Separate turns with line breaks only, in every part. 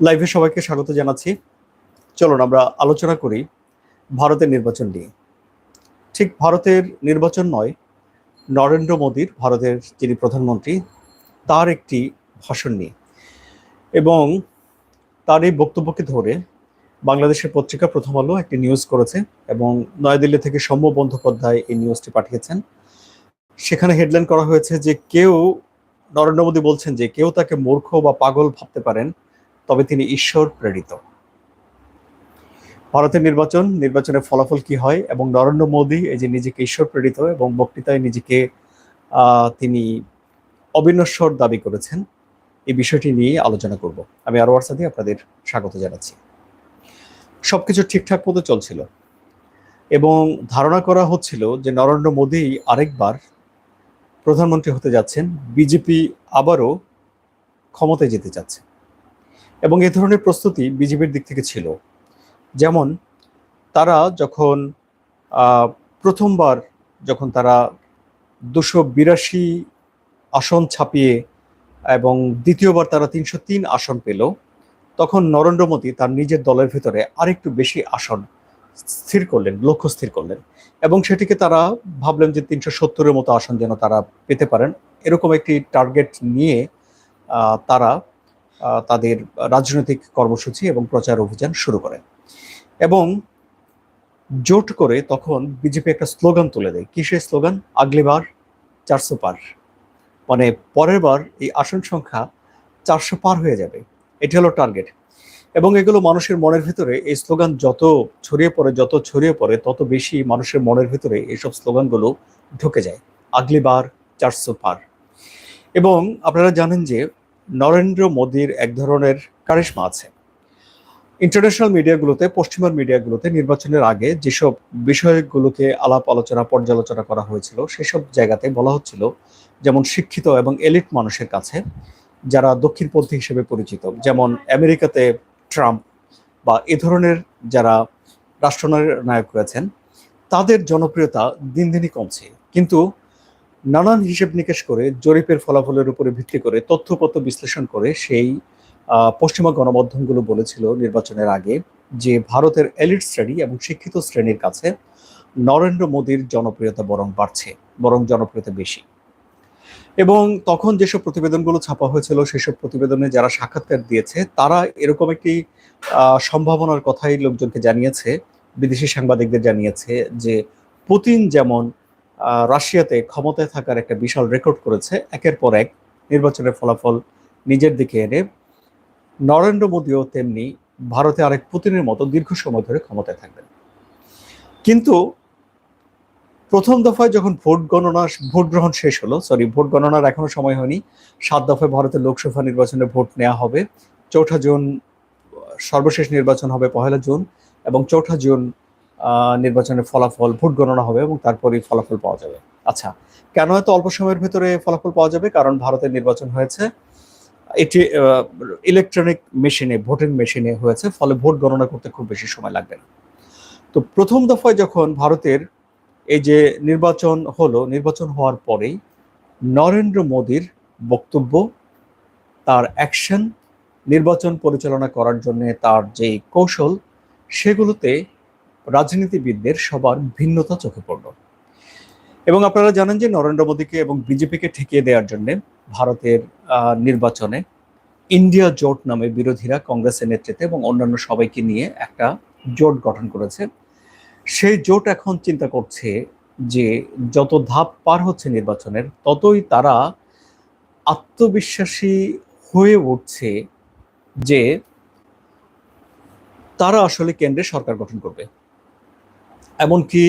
লাইভে সবাইকে স্বাগত জানাচ্ছি। চলুন আমরা আলোচনা করি ভারতের নির্বাচন নিয়ে। ঠিক ভারতের নির্বাচন নয়, নরেন্দ্র মোদীর, ভারতের যিনি প্রধানমন্ত্রী, তার একটি ভাষণ নিয়ে। এবং তার এই বক্তব্যকে ধরে বাংলাদেশের পত্রিকা প্রথম আলো একটি নিউজ করেছে এবং নয়াদিল্লি থেকে সৌম্য বন্দ্যোপাধ্যায় এই নিউজটি পাঠিয়েছেন। সেখানে হেডলাইন করা হয়েছে যে কেউ, নরেন্দ্র মোদী বলছেন যে কেউ তাকে মূর্খ বা পাগল ভাবতে পারেন। তবে তিনি ঈশ্বর প্রেরিত। ভারতের নির্বাচন, নির্বাচনের ফলাফল কি হয় এবং নরেন্দ্র মোদী এই যে নিজেকে ঈশ্বর প্রেরিত এবং বক্তৃতায় নিজেকে তিনি অবিনশ্বর দাবি করেছেন, এই বিষয়টি নিয়ে আলোচনা করব। আমি আরও সাথে আপনাদের স্বাগত জানাচ্ছি। সবকিছু ঠিকঠাক মতো চলছিল এবং ধারণা করা হচ্ছিল যে নরেন্দ্র মোদী আরেকবার প্রধানমন্ত্রী হতে যাচ্ছেন, বিজেপি আবারও ক্ষমতায় যেতে চাচ্ছে। এবং এ ধরনের প্রস্তুতি বিজেপির দিক থেকে ছিল। যেমন, তারা যখন প্রথমবার যখন তারা দুশো বিরাশি আসন ছাপিয়ে এবং দ্বিতীয়বার তারা তিনশো তিন আসন পেল, তখন নরেন্দ্র মোদী তার নিজের দলের ভিতরে আরেকটু বেশি আসন স্থির করলেন, লক্ষ্য স্থির করলেন এবং সেটিকে তারা ভাবলেন যে তিনশো সত্তরের মতো আসন যেন তারা পেতে পারেন। এরকম একটি টার্গেট নিয়ে তারা তাদের রাজনৈতিক কর্মসূচি এবং প্রচার অভিযান শুরু করে। এবং জোট করে তখন বিজেপি একটা স্লোগান তুলে দেয়। কিসের স্লোগান? আগলিবার চারশো পার। মানে পরের বার এই আসন সংখ্যা চারশো পার হয়ে যাবে। এটি হলো টার্গেট। এবং এগুলো মানুষের মনের ভিতরে এই স্লোগান যত ছড়িয়ে পড়ে, যত ছড়িয়ে পড়ে, তত বেশি মানুষের মনের ভিতরে এইসব স্লোগানগুলো ঢুকে যায়। আগলিবার চারশো পার। এবং আপনারা জানেন যে নরেন্দ্র মোদীর এক ধরনের কারিশমা আছে। ইন্টারন্যাশনাল মিডিয়াগুলোতে পশ্চিমার মিডিয়াগুলোতে নির্বাচনের আগে যেসব বিষয়গুলোকে আলাপ আলোচনা, পর্যালোচনা করা হয়েছিল, সেসব জায়গাতে বলা হচ্ছিল, যেমন শিক্ষিত এবং এলিট মানুষের কাছে, যারা দক্ষিণপন্থী হিসেবে পরিচিত, যেমন আমেরিকাতে ট্রাম্প বা এ ধরনের যারা রাষ্ট্রনায়ক রয়েছেন, তাদের জনপ্রিয়তা দিন দিনই কমছে। কিন্তু নানান হিসেব নিকেশ করে জরিপের ফলাফলের উপরে ভিত্তি করে তথ্যপত্র বিশ্লেষণ করে সেই পশ্চিমা গণমাধ্যমগুলো বলেছিল নির্বাচনের আগে যে ভারতের এলিট শ্রেণি এবং শিক্ষিত শ্রেণির কাছে নরেন্দ্র মোদীর জনপ্রিয়তা বরং বাড়ছে, বরং জনপ্রিয়তা বেশি। এবং তখন যেসব প্রতিবেদনগুলো ছাপা হয়েছিল সেসব প্রতিবেদনে যারা সাক্ষাৎকার দিয়েছে, তারা এরকম একটি সম্ভাবনার কথাই লোকজনকে জানিয়েছে, বিদেশি সাংবাদিকদের জানিয়েছে যে পুতিন যেমন রাশিয়াতে ক্ষমতায় থাকার একটা বিশাল রেকর্ড করেছে। একের পর এক নির্বাচনের ফলাফল নিজের দিকে এনে নরেন্দ্র মোদীও তেমনি ভারতে আরেক পুতিনের মতো দীর্ঘ সময় ধরে ক্ষমতায় থাকবেন। কিন্তু প্রথম দফায় যখন ভোট গণনা ভোট গ্রহণ শেষ হলো সরি ভোট গণনার এখনও সময় হয়নি, সাত দফায় ভারতের লোকসভা নির্বাচনে ভোট নেওয়া হবে। চৌঠা জুন সর্বশেষ নির্বাচন হবে পহেলা জুন এবং চৌঠা জুন নির্বাচনের ফলাফল, ভোট গণনা হবে এবং তারপরেই ফলাফল পাওয়া যাবে। আচ্ছা কেন এত অল্প সময়ের ভিতরে ফলাফল পাওয়া যাবে? কারণ ভারতের নির্বাচন হয়েছে। এটি ইলেকট্রনিক মেশিনে ভোটিং মেশিনে হয়েছে, ফলে ভোট গণনা করতে খুব বেশি সময় লাগবে না। তো প্রথম দফায় যখন ভারতের এই যে নির্বাচন হলো, নির্বাচন হওয়ার পরেই নরেন্দ্র মোদীর বক্তব্য, তার অ্যাকশন নির্বাচন পরিচালনা করার জন্য তার যে কৌশল, সেগুলোতে রাজনীতিবিদদের সবার ভিন্নতা চোখে পড়ল। এবং আপনারা জানেন যে নরেন্দ্র মোদীকে এবং বিজেপিকে ঠেকিয়ে দেওয়ার জন্য ভারতের নির্বাচনে ইন্ডিয়া জোট নামে বিরোধীরা কংগ্রেসের নেতৃত্বে এবং অন্যান্য সবাইকে নিয়ে একটা জোট গঠন করেছে। সেই জোট এখন চিন্তা করছে যে যত ধাপ পার হচ্ছে নির্বাচনের, ততই তারা আত্মবিশ্বাসী হয়ে উঠছে যে তারা আসলে কেন্দ্রে সরকার গঠন করবে। এমনকি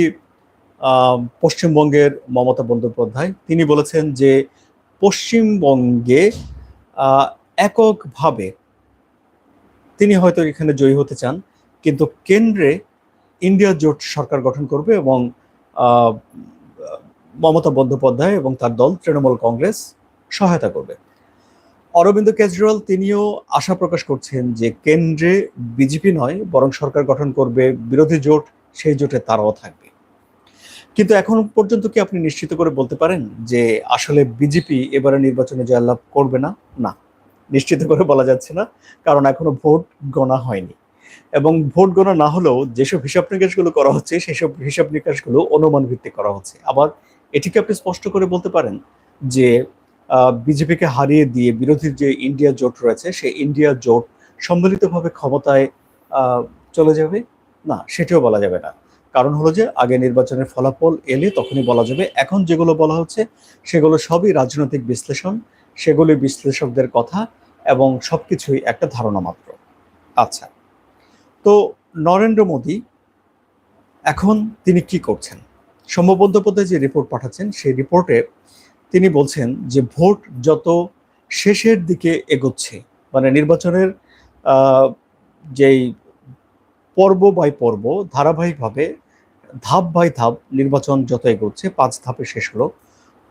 পশ্চিমবঙ্গের মমতা বন্দ্যোপাধ্যায়, তিনি বলেছেন যে পশ্চিমবঙ্গে এককভাবে তিনি হয়তো এখানে জয়ী হতে চান, কিন্তু কেন্দ্রে ইন্ডিয়া জোট সরকার গঠন করবে এবং মমতা বন্দ্যোপাধ্যায় এবং তার দল তৃণমূল কংগ্রেস সহায়তা করবে। অরবিন্দ কেজরিওয়াল, তিনিও আশা প্রকাশ করছেন যে কেন্দ্রে বিজেপি নয়, বরং সরকার গঠন করবে বিরোধী জোট। সেই জোটে তারাও থাকবে। কিন্তু এখন পর্যন্ত কি আপনি নিশ্চিত করে বলতে পারেন যে আসলে বিজেপি এবারে নির্বাচনে জয়লাভ করবে না? না, নিশ্চিত করে বলা যাচ্ছে না, কারণ এখনও ভোট গণা হয়নি। এবং ভোট গণনা না হলেও যেসব হিসাব নিকাশগুলো করা হচ্ছে, সেসব হিসাব নিকাশগুলো অনুমান ভিত্তিক করা হচ্ছে। আবার এটিকে আপনি স্পষ্ট করে বলতে পারেন যে বিজেপিকে হারিয়ে দিয়ে বিরোধীর যে ইন্ডিয়া জোট রয়েছে, সেই ইন্ডিয়া জোট সম্মিলিতভাবে ক্ষমতায় চলে যাবে। না, সেটিও বলা যাবে না। কারণ হলো যে, আগে নির্বাচনের ফলাফল এলে তখনই বলা যাবে। এখন যেগুলো বলা হচ্ছে, সেগুলো সবই রাজনৈতিক বিশ্লেষণ সেগুলি বিশ্লেষকদের কথা এবং সবকিছুই একটা ধারণা মাত্র। আচ্ছা তো নরেন্দ্র মোদী এখন তিনি কি করছেন? সৌম্য বন্দ্যোপাধ্যায় যে রিপোর্ট পাঠাচ্ছেন, সেই রিপোর্টে তিনি বলছেন যে, ভোট যত শেষের দিকে এগোচ্ছে মানে নির্বাচনের যেই পর্ব বাই পর্ব, ধারাবাহিকভাবে ধাপ বাই ধাপ নির্বাচন যত এগোচ্ছে, পাঁচ ধাপে শেষ হলো।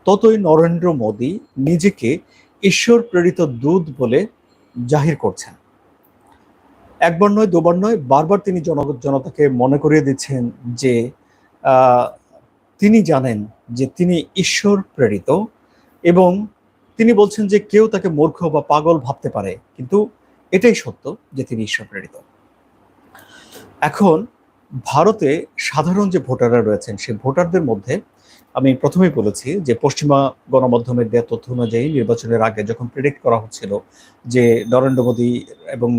ততই নরেন্দ্র মোদী নিজেকে ঈশ্বর প্রেরিত দূত বলে জাহির করছেন। একবার নয়, দুবার নয়, বারবার তিনি জন, জনতাকে মনে করিয়ে দিচ্ছেন যে তিনি জানেন যে তিনি ঈশ্বর প্রেরিত এবং তিনি বলছেন যে কেউ তাকে মূর্খ বা পাগল ভাবতে পারে, কিন্তু এটাই সত্য যে তিনি ঈশ্বর প্রেরিত। এখন ভারতে সাধারণ যে ভোটাররা রয়েছেন, সেই ভোটারদের মধ্যে আমি প্রথমেই বলেছি যে পশ্চিমা গণমাধ্যমের দেওয়া তথ্য অনুযায়ী নির্বাচনের আগে যখন প্রেডিক্ট করা হচ্ছিল যে নরেন্দ্র মোদী এবং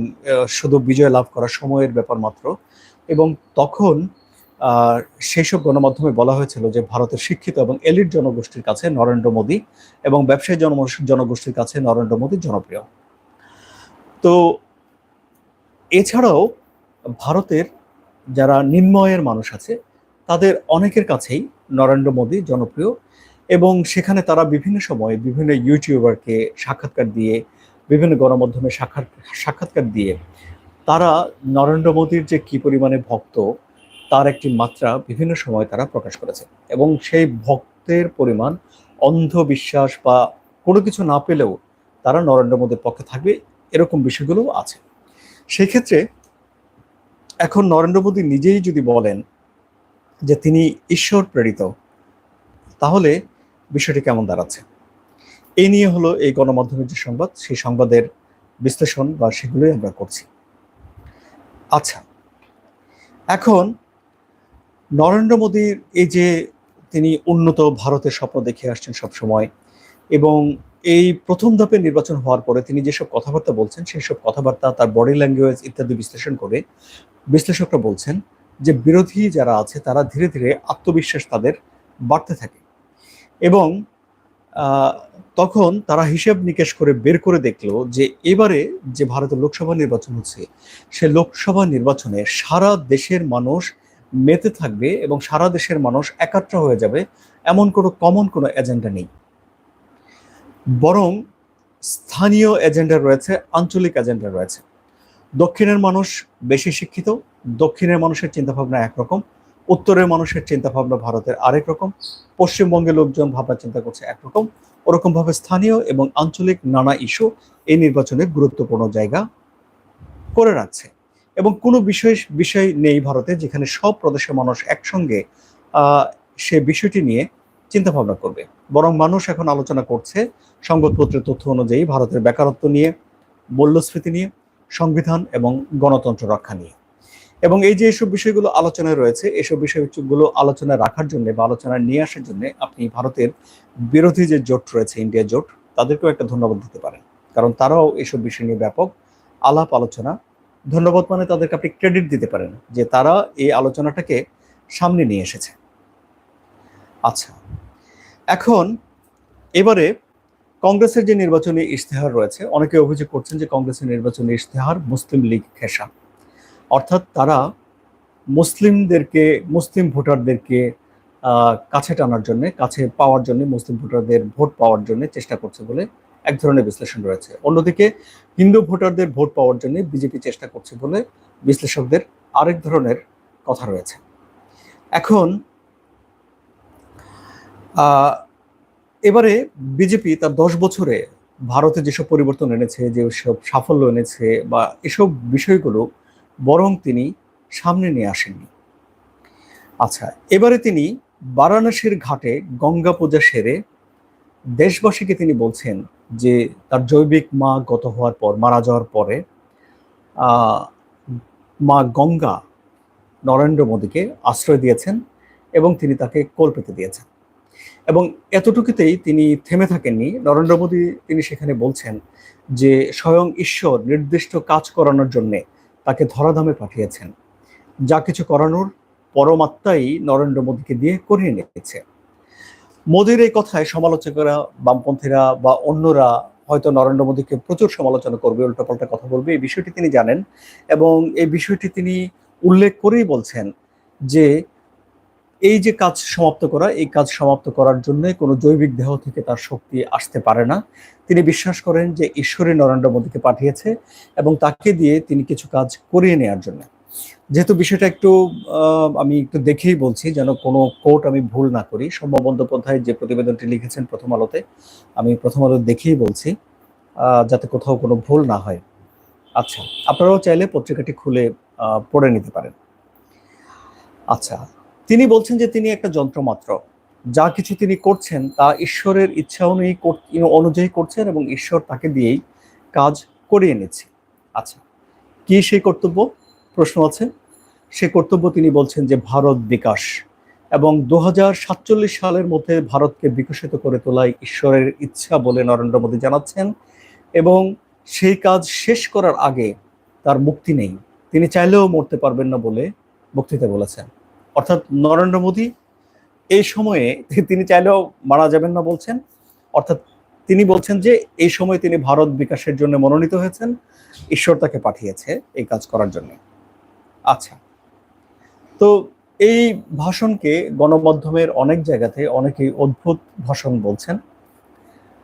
শুধু বিজয় লাভ করার সময়ের ব্যাপার মাত্র এবং তখন সেই সব গণমাধ্যমে বলা হয়েছিল যে ভারতের শিক্ষিত এবং এলিট জনগোষ্ঠীর কাছে নরেন্দ্র মোদী এবং ব্যবসায়ী জন, জনগোষ্ঠীর কাছে নরেন্দ্র মোদী জনপ্রিয়। তো এছাড়াও ভারতের যারা নিম্নয়ের মানুষ আছে, তাদের অনেকের কাছেই নরেন্দ্র মোদী জনপ্রিয় এবং সেখানে তারা বিভিন্ন সময়ে বিভিন্ন ইউটিউবারকে সাক্ষাৎকার দিয়ে, বিভিন্ন গণমাধ্যমে সাক্ষাৎ, সাক্ষাৎকার দিয়ে তারা নরেন্দ্র মোদীর যে কি পরিমাণে ভক্ত, তার একটি মাত্রা বিভিন্ন সময় তারা প্রকাশ করেছে এবং সেই ভক্তের পরিমাণ, অন্ধবিশ্বাস বা কোনো কিছু না পেলেও তারা নরেন্দ্র মোদীর পক্ষে থাকবে, এরকম বিষয়গুলো আছে। সেই ক্ষেত্রে এখন নরেন্দ্র মোদী নিজেই যদি বলেন যে তিনি ঈশ্বর প্রেরিত, তাহলে বিষয়টি কেমন দাঁড়াচ্ছে? এই নিয়ে হলো এই গণমাধ্যমের যে সংবাদ, সেই সংবাদের বিশ্লেষণ বা সেগুলোই আমরা করছি। আচ্ছা এখন নরেন্দ্র মোদীর এই যে তিনি উন্নত ভারতের স্বপ্ন দেখে আসছেন সব সময় এবং এই প্রথম ধাপে নির্বাচন হওয়ার পরে তিনি যেসব কথাবার্তা বলছেন সেই সব কথাবার্তা তার বডি ল্যাঙ্গুয়েজ ইত্যাদি বিশ্লেষণ করে বিশ্লেষকরা বলছেন যে বিরোধী যারা আছে, তারা ধীরে ধীরে আত্মবিশ্বাস তাদের বাড়তে থাকে। এবং তখন তারা হিসেব নিকেশ করে বের করে দেখল যে এবারে যে ভারতের লোকসভা নির্বাচন হচ্ছে, সে লোকসভা নির্বাচনে সারা দেশের মানুষ মেতে থাকবে এবং সারা দেশের মানুষ একাত্র হয়ে যাবে, এমন কোনো কমন কোনো এজেন্ডা নেই। বরং স্থানীয় এজেন্ডা রয়েছে, আঞ্চলিক এজেন্ডা রয়েছে। দক্ষিণের মানুষ বেশি শিক্ষিত, দক্ষিণের মানুষের চিন্তাভাবনা একরকম, উত্তরের মানুষের চিন্তাভাবনা ভারতের আরেক রকম, পশ্চিমবঙ্গের লোকজন ভাবনা চিন্তা করছে একরকম। ওরকম ভাবে স্থানীয় এবং আঞ্চলিক নানা ইস্যু এই নির্বাচনে গুরুত্বপূর্ণ জায়গা করে রাখছে। এবং কোনো বিশেষ বিষয় নেই ভারতে, যেখানে সব প্রদেশের মানুষ একসঙ্গে সে বিষয়টি নিয়ে চিন্তা ভাবনা করবে। বরং মানুষ এখন আলোচনা করছে সংবাদপত্রের তথ্য অনুযায়ী ভারতের বেকারত্ব নিয়ে, মূল্যস্ফীতি নিয়ে, সংবিধান এবং গণতন্ত্র রক্ষা নিয়ে। এবং এই যে এসব বিষয়গুলো আলোচনায় রয়েছে, এসব বিষয়গুলো আলোচনায় রাখার জন্য বা আলোচনায় নিয়ে আসার জন্য আপনি ভারতের বিরোধী যে জোট রয়েছে, ইন্ডিয়া জোট, তাদেরকেও একটা ধন্যবাদ দিতে পারেন। কারণ তারাও এসব বিষয় নিয়ে ব্যাপক আলাপ আলোচনা, ধন্যবাদ মানে তাদেরকে আপনি ক্রেডিট দিতে পারেন যে তারা এই আলোচনাটাকে সামনে নিয়ে এসেছে। আচ্ছা এখন এবারে কংগ্রেসের যে নির্বাচনী ইশতেহার রয়েছে, অনেকে অভিযোগ করছেন যে কংগ্রেসের নির্বাচনী ইশতেহার মুসলিম লীগ খেসা। অর্থাৎ তারা মুসলিমদেরকে, মুসলিম ভোটারদেরকে কাছে টানার জন্য, কাছে পাওয়ার জন্য, মুসলিম ভোটারদের ভোট পাওয়ার জন্য চেষ্টা করছে বলে এক ধরনের বিশ্লেষণ রয়েছে। অন্যদিকে হিন্দু ভোটারদের ভোট পাওয়ার জন্য বিজেপি চেষ্টা করছে বলে বিশ্লেষকদের আরেক ধরনের কথা রয়েছে। এখন এবারে বিজেপি তার দশ বছরে ভারতে যেসব পরিবর্তন এনেছে যেসব সাফল্য এনেছে বা এসব বিষয়গুলো বরং তিনি সামনে নিয়ে আসেননি। আচ্ছা এবারে তিনি বারাণসীর ঘাটে গঙ্গা পূজা সেরে দেশবাসীকে তিনি বলছেন যে তার জৈবিক মা গত হওয়ার পর, মারা যাওয়ার পরে মা গঙ্গা নরেন্দ্র মোদীকে আশ্রয় দিয়েছেন এবং তিনি তাকে কোল পেতে দিয়েছেন। এবং এতটুকুতেই তিনি থেমে থাকেননি। নরেন্দ্র মোদী তিনি সেখানে বলছেন যে, স্বয়ং ঈশ্বর নির্দিষ্ট কাজ করানোর জন্য তাকে ধরাধামে পাঠিয়েছেন। যা কিছু করানোর পরমাত্মাই নরেন্দ্র মোদীকে দিয়ে করিয়ে নিয়েছে। মোদীর এই কথায় সমালোচকরা, বামপন্থীরা বা অন্যরা হয়তো নরেন্দ্র মোদীকে প্রচুর সমালোচনা করবে, উল্টোপাল্টা কথা বলবে, এই বিষয়টি তিনি জানেন এবং এই বিষয়টি তিনি উল্লেখ করেই বলছেন যে এই যে কাজ সমাপ্ত করা, এই কাজ সমাপ্ত করার জন্য কোনো জৈবিক দেহ থেকে তার শক্তি আসতে পারে না। তিনি বিশ্বাস করেন যে ঈশ্বরই নরেন্দ্র মোদীকে পাঠিয়েছে এবং তাকে দিয়ে তিনি কিছু কাজ করিয়ে নেওয়ার জন্য। যেহেতু বিষয়টা একটু আমি একটু দেখেই বলছি যেন কোনো কোর্ট আমি ভুল না করি। সৌম্য বন্দ্যোপাধ্যায় যে প্রতিবেদনটি লিখেছেন প্রথম আলোতে, আমি প্রথম আলো দেখেই বলছি যাতে কোথাও কোনো ভুল না হয়। আচ্ছা আপনারাও চাইলে পত্রিকাটি খুলে পড়ে নিতে পারেন। আচ্ছা তিনি বলছেন যে তিনি একটা যন্ত্রমাত্র। যা কিছু তিনি করছেন তা ঈশ্বরের ইচ্ছা অনুযায়ী অনুযায়ী করছেন এবং ঈশ্বর তাকে দিয়েই কাজ করিয়ে নিচ্ছে আচ্ছা কি সেই কর্তব্য? প্রশ্ন আছে। সে কর্তব্য তিনি বলছেন যে ভারত বিকাশ এবং দু হাজার সাতচল্লিশ সালের মধ্যে ভারতকে বিকশিত করে তোলায় ঈশ্বরের ইচ্ছা বলে নরেন্দ্র মোদী জানাচ্ছেন এবং সেই কাজ শেষ করার আগে তার মুক্তি নেই। তিনি চাইলেও মরতে পারবেন না বলে বক্তৃতা বলেছেন। অর্থাৎ নরেন্দ্র মোদী, এই সময়ে তিনি চাইলেও মারা যাবেন না বলছেন। অর্থাৎ তিনি বলছেন যে, এই সময় তিনি ভারত বিকাশের জন্য মনোনীত হয়েছেন, ঈশ্বর তাকে পাঠিয়েছে এই কাজ করার জন্য। আচ্ছা তো এই ভাষণকে গণমাধ্যমের অনেক জায়গাতে অনেকেই অদ্ভুত ভাষণ বলছেন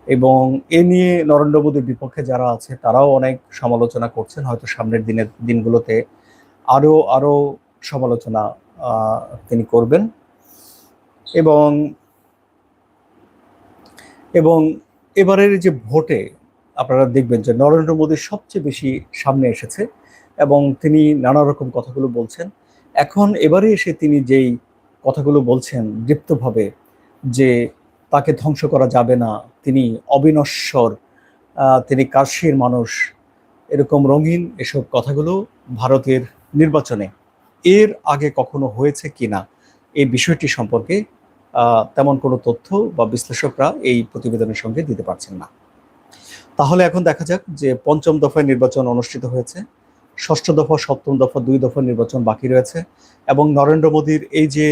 এবং এ নিয়ে নরেন্দ্র মোদীর বিপক্ষে যারা আছে, তারাও অনেক সমালোচনা করছেন। হয়তো সামনের দিনের দিনগুলোতে আরও আরও সমালোচনা তিনি করবেন। এবং এবং এবারের যে ভোটে আপনারা দেখবেন যে নরেন্দ্র মোদী সবচেয়ে বেশি সামনে এসেছে এবং তিনি নানা রকম কথাগুলো বলছেন। এখন এবারে এসে তিনি যেই কথাগুলো বলছেন দীপ্তভাবে যে তাকে ধ্বংস করা যাবে না, তিনি অবিনশ্বর তিনি কাশীর মানুষ, এরকম রঙিন এসব কথাগুলো ভারতের নির্বাচনে এর আগে কখনো হয়েছে কিনা এই বিষয়টি সম্পর্কে তেমন কোনো তথ্য বা বিশ্লেষকরা এই প্রতিবেদনের সঙ্গে দিতে পারছেন না। তাহলে এখন দেখা যাক যে পঞ্চম দফায় নির্বাচন অনুষ্ঠিত হয়েছে, ষষ্ঠ দফা, সপ্তম দফা, দুই দফা নির্বাচন বাকি রয়েছে এবং নরেন্দ্র মোদীর এই যে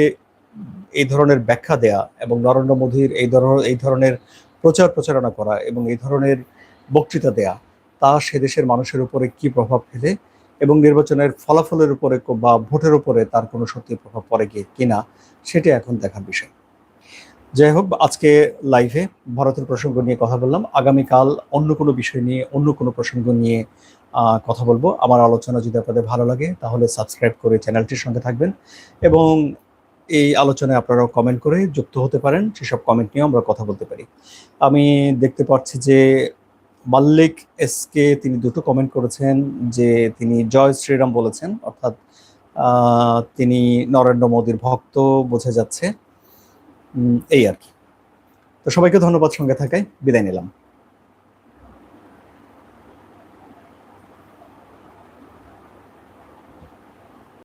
এই ধরনের ব্যাখ্যা দেয়া এবং নরেন্দ্র মোদীর এই ধরনের এই ধরনের প্রচার প্রচারণা করা এবং এই ধরনের বক্তৃতা দেয়া, তা সে দেশের মানুষের উপরে কি প্রভাব ফেলে এবং নির্বাচনের ফলাফলের উপরে বা ভোটের উপরে তার কোনো সত্যি প্রভাব পড়ে গিয়ে কিনা, সেটা এখন দেখার বিষয়। যাই হোক, আজকে লাইভে ভারতের প্রসঙ্গ নিয়ে কথা বললাম। আগামীকাল অন্য কোনো বিষয় নিয়ে, অন্য কোনো প্রসঙ্গ নিয়ে কথা বলব। আমার আলোচনা যদি আপনাদের ভালো লাগে, তাহলে সাবস্ক্রাইব করে চ্যানেলটির সঙ্গে থাকবেন এবং এই আলোচনায় আপনারাও কমেন্ট করে যুক্ত হতে পারেন। সেসব কমেন্ট নিয়ে আমরা কথা বলতে পারি। আমি দেখতে পাচ্ছি যে মাল্লিক এসকে তিনি দুটো কমেন্ট করেছেন যে তিনি জয় শ্রীরাম বলেছেন, অর্থাৎ তিনি নরেন্দ্র মোদীর ভক্ত বোঝা যাচ্ছে। এই আর কি। তো সবাইকে ধন্যবাদ সঙ্গে থাকায়। বিদায় নিলাম।